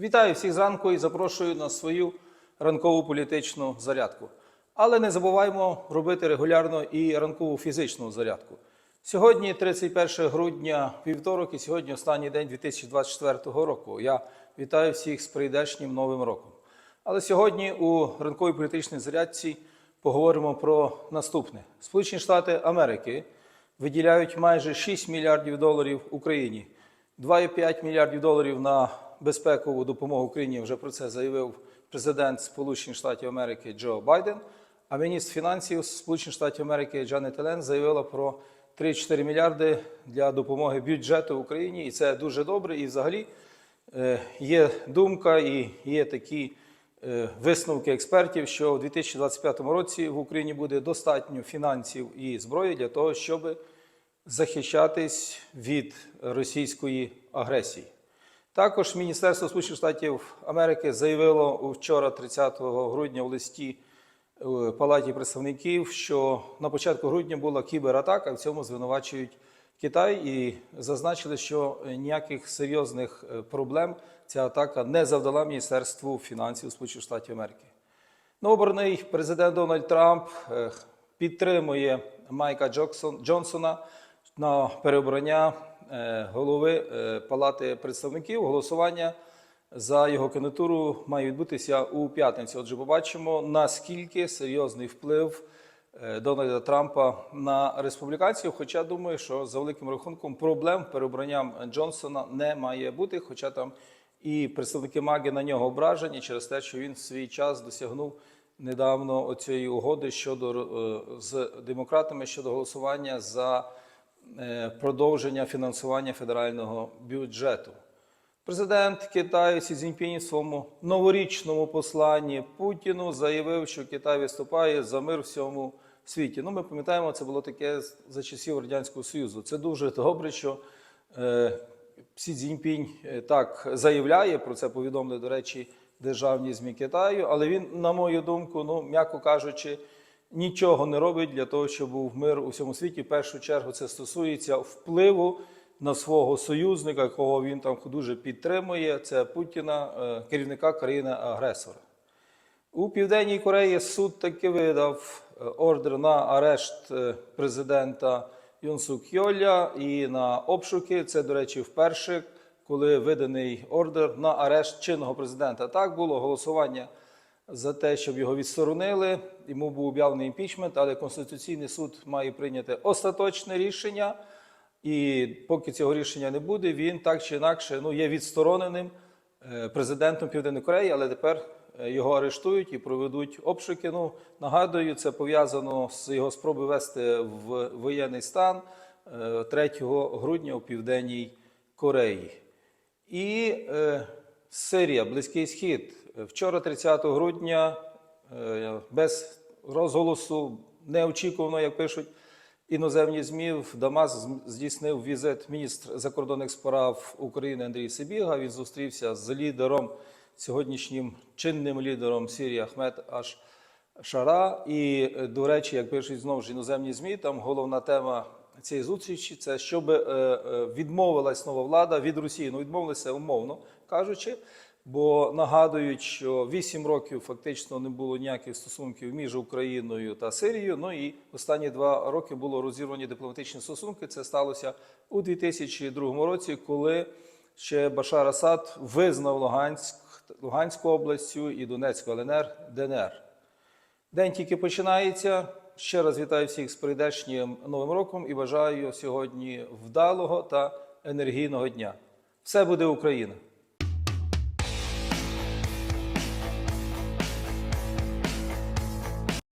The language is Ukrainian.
Вітаю всіх зранку і запрошую на свою ранкову політичну зарядку. Але не забуваємо робити регулярно і ранкову фізичну зарядку. Сьогодні 31 грудня, вівторок, і сьогодні останній день 2024 року. Я вітаю всіх з прийдешнім новим роком. Але сьогодні у ранковій політичній зарядці поговоримо про наступне: Сполучені Штати Америки виділяють майже 6 мільярдів доларів Україні. 2,5 мільярдів доларів на безпекову допомогу Україні. Вже про це заявив президент Сполучених Штатів Америки Джо Байден. А міністр фінансів Сполучених Штатів Америки Джанет Елен заявила про 3-4 мільярди для допомоги бюджету Україні. І це дуже добре. І взагалі е, є думка і є такі е, висновки експертів, що у 2025 році в Україні буде достатньо фінансів і зброї для того, щоб захищатись від російської агресії. Також Міністерство Сполучених Штатів Америки заявило вчора, 30 грудня, у листі е, Палаті представників, що на початку грудня була кібератака, в цьому звинувачують Китай і зазначили, що ніяких серйозних е, проблем ця атака не завдала Міністерству фінансів Сполучених Штатів Америки. Новообраний президент Дональд Трамп е, підтримує Майка Джонсона на переобрання е, голови е, Палати представників. Голосування за його кандидатуру має відбутися у п'ятницю. Отже, побачимо, наскільки серйозний вплив е, Дональда Трампа на республіканців. Хоча думаю, що за великим рахунком проблем переобранням Джонсона не має бути. Хоча там і представники МАГи на нього ображені через те, що він в свій час досягнув недавно оцієї угоди щодо е, з демократами щодо голосування за е, продовження фінансування федерального бюджету. Президент Китаю Сі Цзіньпінь в своєму новорічному посланні Путіну заявив, що Китай виступає за мир всьому світі. Ну, ми пам'ятаємо, це було таке за часів Радянського Союзу. Це дуже добре, що е, Сі Цзіньпінь е, так заявляє. Про це повідомили, до речі, державні ЗМІ Китаю. Але він, на мою думку, ну м'яко кажучи, нічого не робить для того, щоб був мир у всьому світі. В першу чергу це стосується впливу на свого союзника, якого він там дуже підтримує. Це Путіна, е, керівника країни-агресора. У Південній Кореї суд таки видав е, ордер на арешт е, президента Юн Сук Йоля і на обшуки. Це, до речі, вперше, коли виданий ордер на арешт чинного президента. Так було голосування за те, щоб його відсторонили. Йому був об'явлений імпічмент, але Конституційний суд має прийняти остаточне рішення. І поки цього рішення не буде, він так чи інакше ну, є відстороненим е, президентом Південної Кореї, але тепер е, його арештують і проведуть обшуки. Ну, нагадую, це пов'язано з його спробою вести в воєнний стан е, 3 грудня у Південній Кореї. І е, Сирія, Близький Схід. Вчора, 30 грудня, е, без розголосу, неочікувано, як пишуть іноземні ЗМІ, в Дамас здійснив візит міністр закордонних справ України Андрій Сибіга. Він зустрівся з лідером, сьогоднішнім чинним лідером Сирії Ахмед Аш Шара. І, е, до речі, як пишуть знову ж іноземні ЗМІ, там головна тема цієї зустрічі це щоб е, е, відмовилась нова влада від Росії. Ну, відмовилася умовно кажучи. Бо нагадують, що 8 років фактично не було ніяких стосунків між Україною та Сирією. Ну і останні два роки було розірвані дипломатичні стосунки. Це сталося у 2002 році, коли ще Башар Асад визнав Луганськ, Луганську областю і Донецьку ЛНР ДНР. День тільки починається. Ще раз вітаю всіх з прийдешнім новим роком і бажаю сьогодні вдалого та енергійного дня. Все буде Україна!